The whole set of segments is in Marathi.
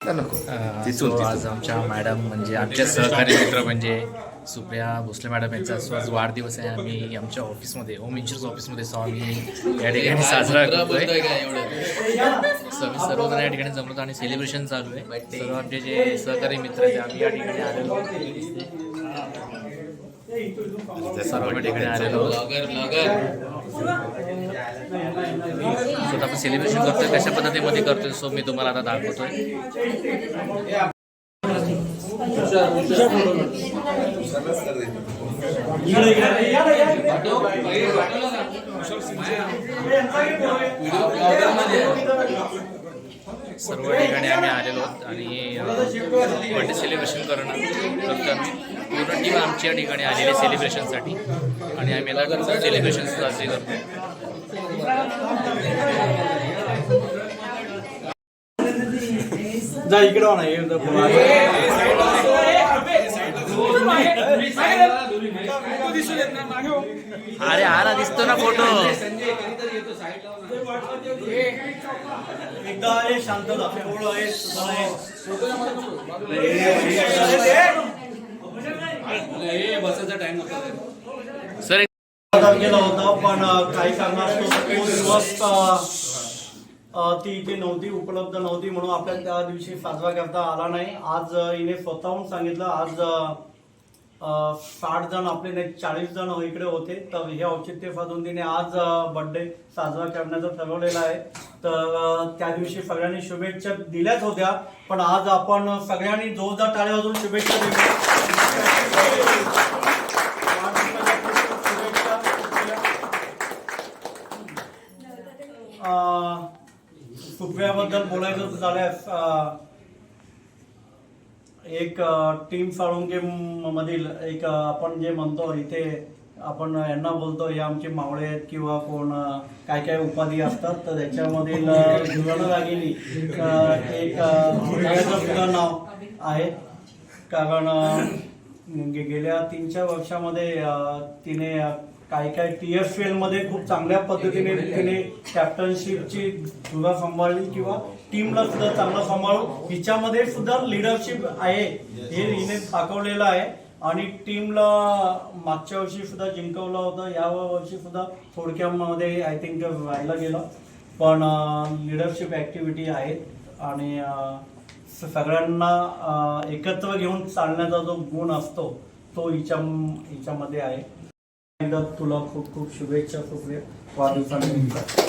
नको आज आमच्या मॅडम म्हणजे आमचे सहकारी मित्र म्हणजे सुप्रिया भोसले मॅडम यांचा आज वाढदिवस आहे. आम्ही आमच्या ऑफिसमध्ये होम इन्शुरन्स ऑफिसमध्ये सो आम्ही या ठिकाणी साजरा करतोय. सर्व सर्वजण या ठिकाणी जमलो होतो आणि सेलिब्रेशन चालू आहे. सर्व आमचे जे सहकारी मित्र आहेत आम्ही या ठिकाणी आलेलो सर्व ठिकाणी आलेलो आहोत. आता आपण सेलिब्रेशन करतोय कशा पद्धतीमध्ये करतोय सो मी तुम्हाला आता दाखवतोय सर्व ठिकाणी आम्ही आलेलो आहोत आणि बर्थडे सेलिब्रेशन करणं करतो आम्ही पूर्ण टीम आमची या ठिकाणी आलेली सेलिब्रेशनसाठी आणि आम्ही याला सेलिब्रेशन साजरी करतो जा इकडे हो हे. अरे हा ना दिसतो ना फोटो एकदा आहे शांतता पोळ आहे सर केला होता पण काही कारणास्तव दिवस ती इथे नव्हती उपलब्ध नव्हती म्हणून आपल्याला त्या दिवशी साजरा करता आला नाही आज हिने स्वतःहून सांगितलं आज साठ जण आपले नाही चाळीस जण इकडे होते. तर हे औचित्य साधून तिने आज बर्थडे साजरा करण्याचं ठरवलेलं आहे. तर त्या दिवशी सगळ्यांनी शुभेच्छा दिल्याच होत्या. पण आज आपण सगळ्यांनी जोरदार टाळ्या वाजून शुभेच्छा दिल्या सुप्रियाबद्दल बोलायचं झाल्यास एक टीम साळुंके मधील एक आपण जे म्हणतो इथे आपण यांना बोलतो हे आमचे मावळे आहेत किंवा कोण काय काय उपाधी असतात तर त्याच्यामधील अं, जुळणं लागलेली एक नाव आहे. कारण गेल्या तीन चार वर्षामध्ये तिने काय काय टी एफ एलमध्ये खूप चांगल्या पद्धतीने तिने कॅप्टनशिपची धुरा सांभाळली किंवा टीमला सुद्धा चांगलं सांभाळून हिच्यामध्ये सुद्धा लिडरशिप आहे. हे हिने दाखवलेलं आहे. आणि टीमला मागच्या वर्षी सुद्धा जिंकवलं होतं. या वर्षी सुद्धा थोडक्यामध्ये आय थिंक राहिलं गेलं. पण लिडरशिप ऍक्टिव्हिटी आहेत आणि सगळ्यांना एकत्र घेऊन चालण्याचा जो गुण असतो तो हिच्या हिच्यामध्ये आहे. एकदा तुला खूप खूप शुभेच्छा सुप्रिया वाढदिवसानिमित्त.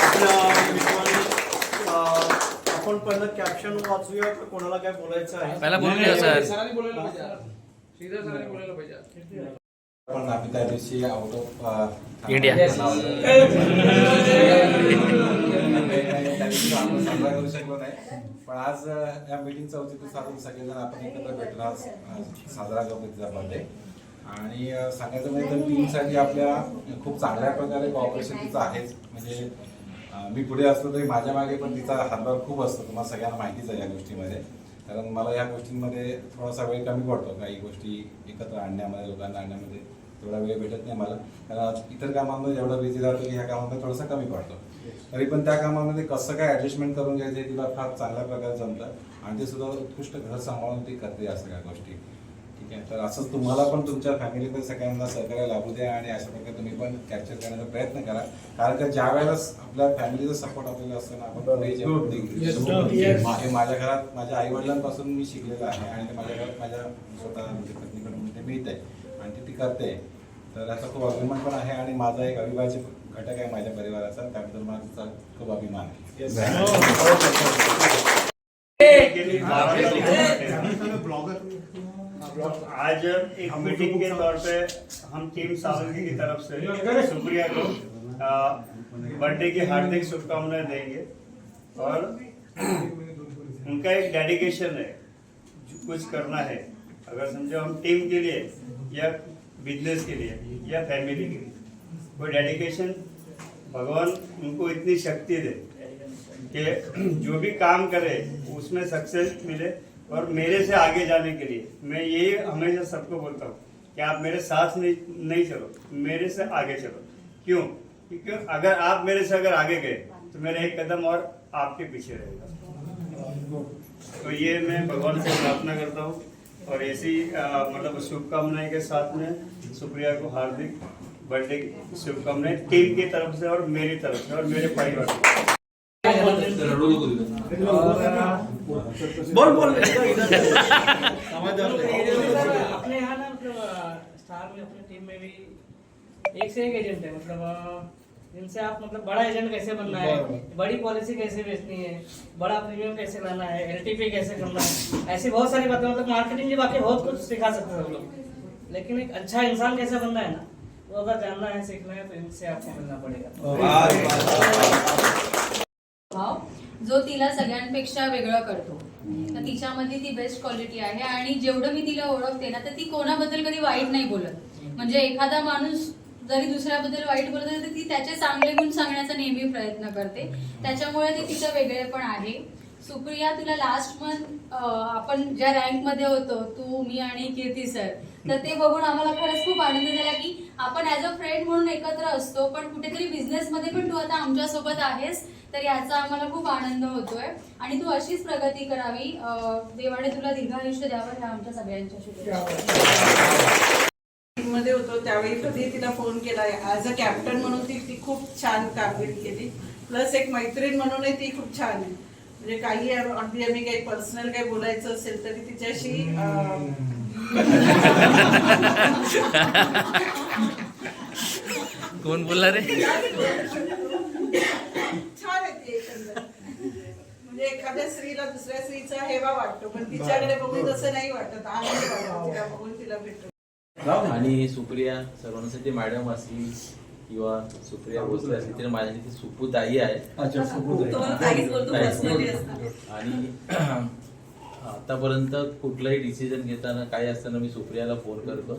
आपल्या आपण पहिलं कॅप्शन वाचूया का कोणाला काय बोलायचं आहे? पहिला बोलून घ्या सर. पण आम्ही त्या दिवशी आउट ऑफ इंडिया. पण आज अ, या मीटिंगचं औचित्य साधून सगळेजण आपण एकत्र भेटून आज साजरा करतो तिचा बर्थडे आणि अ, सांगायचं म्हणजे तर टीमसाठी आपल्या खूप चांगल्या प्रकारे कॉपरेशन तिचं आहेच. म्हणजे मी पुढे असलो तरी माझ्या मागे पण तिचा हातभार खूप असतो. तुम्हाला सगळ्यांना माहितीच आहे या गोष्टीमध्ये. कारण मला या गोष्टींमध्ये थोडासा वेळ कमी पडतो. काही गोष्टी एकत्र आणण्यामध्ये लोकांना आणण्यामध्ये तेवढा वेळ भेटत नाही मला. कारण इतर कामांमध्ये जेवढं बिझी राहतो की ह्या कामामध्ये थोडासा कमी पडतो. तरी पण त्या कामामध्ये कसं काय ऍडजस्टमेंट करून घ्यायचं तिला फार चांगल्या प्रकारे जमतं. आणि ते सुद्धा उत्कृष्ट घर सांभाळून ती करते या सगळ्या गोष्टी. तर असंच तुम्हाला पण तुमच्या फॅमिलीमध्ये सगळ्यांना सहकार्य लाभू द्या आणि अशा प्रकारे तुम्ही पण कॅप्चर करण्याचा प्रयत्न करा कारण का ज्या वेळेला आपल्या फॅमिलीचा सपोर्ट आपल्याला असतो ना आपण पुढे हे माझ्या घरात माझ्या आई वडिलांपासून मी शिकलेलं आहे आणि ते माझ्या घरात माझ्या स्वतः म्हणजे पत्नीकडून ते मिळत आहे आणि ती ती करते तर याचा खूप अभिमान पण आहे आणि माझा एक अविभाज्य घटक आहे माझ्या परिवाराचा त्याबद्दल माझा खूप अभिमान आहे आज एक मीटिंग के तौर पे हम टीम सावंगी की तरफ़ से सुप्रिया को बर्थडे की हार्दिक शुभकामनाएँ देंगे। और उनका एक डेडिकेशन है कुछ करना है। अगर समझो हम टीम के लिए या बिज़नेस के लिए या फैमिली के लिए वो डेडिकेशन भगवान उनको इतनी शक्ति दे कि जो भी काम करे उसमें सक्सेस मिले। और मेरे से आगे जाने के लिए, मैं यही हमेशा सबको बोलता हूँ कि आप मेरे साथ नहीं नहीं चलो, मेरे से आगे चलो। क्यों? क्योंकि अगर आप मेरे से अगर आगे गए तो मेरा एक कदम और आपके पीछे रहेगा। तो ये मैं भगवान से प्रार्थना करता हूँ और ऐसी मतलब शुभकामनाएँ के साथ में सुप्रिया को हार्दिक, बर्थडे की शुभकामनाएँ टीम की तरफ़ से और मेरी तरफ़ से और मेरे परिवार की। बोल बोल इधर- इधर- अपने यहाँ ना मतलब स्टार में अपनी टीम में भी एक से एक एजेंट है मतलब जिनसे आप मतलब बड़ा एजेंट कैसे बनना है? बड़ी। पॉलिसी कैसे बेचनी है? बड़ा प्रीमियम कैसे लाना है? एलटीपी कैसे करना है? ऐसी बहुत सारी बातें मतलब मार्केटिंग की बाकी बहुत कुछ सिखा सकते हैं हम लोग। लेकिन एक अच्छा इंसान कैसे बनना है ना वो अगर जानना है सीखना है तो इनसे आपको मिलना पड़ेगा। जो तिला सगळ्यांपेक्षा वेगळं करतो. तर तिच्यामध्ये ती बेस्ट क्वालिटी आहे आणि जेवढं मी तिला ओळखते ना तर ती कोणाबद्दल कधी वाईट नाही बोलत. म्हणजे एखादा माणूस जरी दुसऱ्याबद्दल वाईट बोलत तर ती त्याचे चांगले गुण सांगण्याचा नेहमी प्रयत्न करते. त्याच्यामुळे ती तिचं वेगळे पण आहे. सुप्रिया तुला लास्ट मंथ आपण ज्या रँकमध्ये होतो तू मी आणि कीर्ती सर तर ते बघून आम्हाला खरंच खूप आनंद झाला की आपण ऍज अ फ्रेंड म्हणून एकत्र असतो पण कुठेतरी बिझनेस मध्ये पण तू आता आमच्यासोबत आहेस. तर याचा आम्हाला खूप आनंद होतोय. आणि तू अशीच प्रगती करावी. देवाने तुला दीर्घायुष्य द्यावं ह्या आमच्या सगळ्यांच्या शुभेच्छा. मध्ये होतो त्यावेळी कधी तिला फोन केला. ऍज अ कॅप्टन म्हणून ती ती खूप छान कामगिरी केली. प्लस एक मैत्रीण म्हणूनही ती खूप छान आहे. म्हणजे काही अगदी आम्ही काही पर्सनल काही बोलायचं असेल तरी तिच्याशी कोण बोलला रे छान आहे ती एकंदर म्हणजे एखाद्या स्त्रीला दुसऱ्या स्त्रीचा हेवा वाटतो पण तिच्याकडे बघून तसं नाही वाटत आनंद तिला बघून तिला भेटतो. आणि सुप्रिया सर्वांसाठी मॅडम असली किंवा सुप्रिया भोसले असली तरी माझ्यासाठी ती सुपूताई आहे. आणि आतापर्यंत कुठलंही डिसिजन घेताना काही असताना मी सुप्रियाला फोन करतो.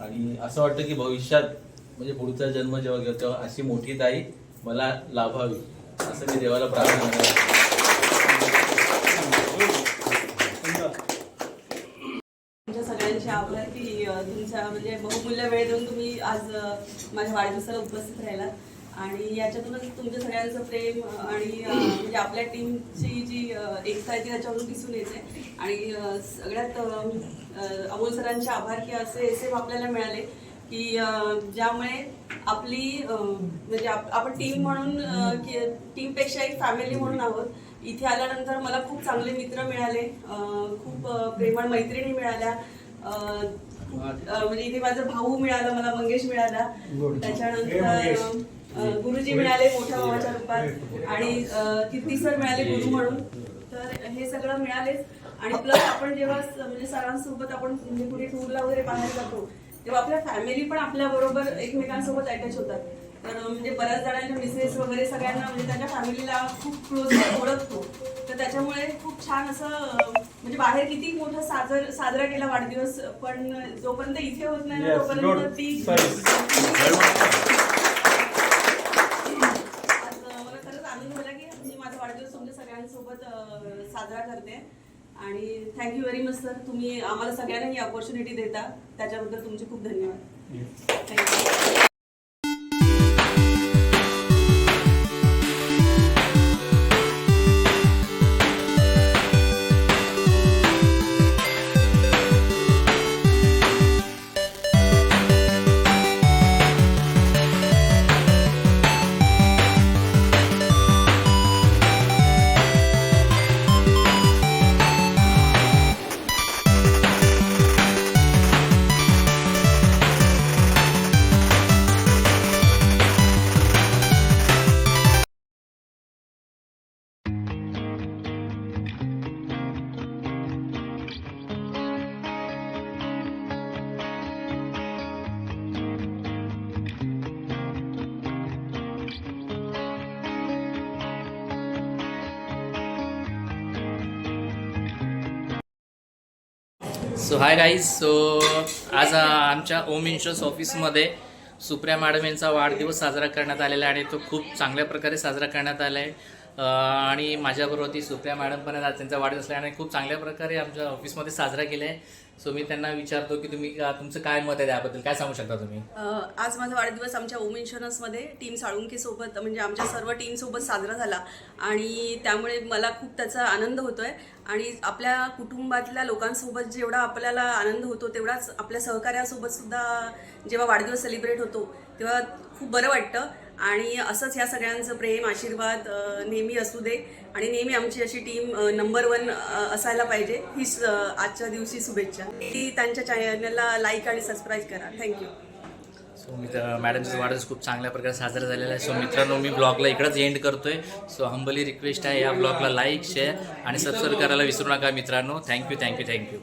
आणि असं वाटतं की भविष्यात म्हणजे पुढचा जन्म जेव्हा घेतो तेव्हा अशी मोठी ताई मला लाभावी असं मी देवाला प्रार्थना करतो तुमच्या सगळ्यांची आभार की तुमचा म्हणजे बहुमूल्य वेळ देऊन तुम्ही आज माझ्या वाढदिवसाला उपस्थित राहिलात. आणि याच्यातूनच तुमच्या सगळ्यांचं प्रेम आणि म्हणजे आपल्या टीमची जी एकता आहे ती त्याच्यावरून दिसून येते. आणि सगळ्यात अमोल सरांचे आभार की असे एस आपल्याला मिळाले की ज्यामुळे आपली म्हणजे आपण टीम म्हणून टीमपेक्षा एक फॅमिली म्हणून आहोत. इथे आल्यानंतर मला खूप चांगले मित्र मिळाले खूप प्रेमळ मैत्रिणी मिळाल्या. म्हणजे इथे माझा भाऊ मिळाला मला मंगेश मिळाला. त्याच्यानंतर गुरुजी मिळाले मोठ्या भावाच्या रूपात. आणि अ, कीर्ती सर मिळाले गुरु म्हणून. तर हे सगळं मिळालेच. आणि प्लस आपण जेव्हा म्हणजे सरांसोबत आपण म्हणजे कुठे टूरला वगैरे बाहेर जातो तेव्हा आपल्या फॅमिली पण आपल्या बरोबर एकमेकांसोबत अटॅच होतात. तर म्हणजे बऱ्याच जणांच्या मिसेस वगैरे सगळ्यांना म्हणजे त्यांच्या फॅमिलीला खूप क्लोज ओळखतो. तर त्याच्यामुळे खूप छान असं म्हणजे बाहेर किती मोठं साजर साजरा केला वाढदिवस पण जोपर्यंत इथे होत नाही ना Yes, तोपर्यंत. ती. आज मला खरंच आनंद झाला की मी माझा वाढदिवस तुमच्या सगळ्यांसोबत अं, साजरा करते. आणि थँक्यू व्हेरी मच सर तुम्ही आम्हाला सगळ्यांना ही ऑपॉर्च्युनिटी देता. त्याच्याबद्दल तुमचे खूप धन्यवाद. Thank you so hi guys so आज आमच्या ओम इन्शुरन्स ऑफिसमध्ये सुप्रिया मॅडम यांचा वाढदिवस साजरा करण्यात आलेला आहे आणि तो खूप चांगल्या प्रकारे साजरा करण्यात आला आहे. आणि माझ्याबरोबर ती सुप्रिया मॅडम पण आज त्यांचा वाढदिवस आहे आणि खूप चांगल्या प्रकारे आमच्या ऑफिसमध्ये साजरा केला आहे. सो मी त्यांना विचारतो की तुम्ही तुमचं काय मत आहे त्याबद्दल? काय सांगू शकता तुम्ही? अ, आज माझा वाढदिवस आमच्या ओम इन्शुरन्समध्ये टीम साळुंके सोबत म्हणजे आमच्या सर्व टीम सोबत साजरा झाला. आणि त्यामुळे मला खूप त्याचा आनंद होतोय. आणि आपल्या कुटुंबातल्या लोकांसोबत जेवढा आपल्याला आनंद होतो तेवढाच आपल्या सहकार्यासोबत सुद्धा जेव्हा वाढदिवस सेलिब्रेट होतो तेव्हा खूप बरं वाटतं. आणि असंच ह्या सगळ्यांचं प्रेम आशीर्वाद नेहमी असू दे. आणि नेहमी आमची अशी टीम नंबर वन असायला पाहिजे. हीच आजच्या दिवशी शुभेच्छा. ती त्यांच्या चॅनलला लाईक आणि सबस्क्राईब करा. थँक्यू सो मी मॅडमचा वाढदिवस खूप चांगल्या प्रकारे साजरा झालेला आहे. सो मित्रांनो मी ब्लॉगला इकडंच एंड करतोय. सो हंबली रिक्वेस्ट आहे या ब्लॉगला लाईक शेअर आणि सबस्क्राईब करायला विसरू नका मित्रांनो. Thank you thank you thank you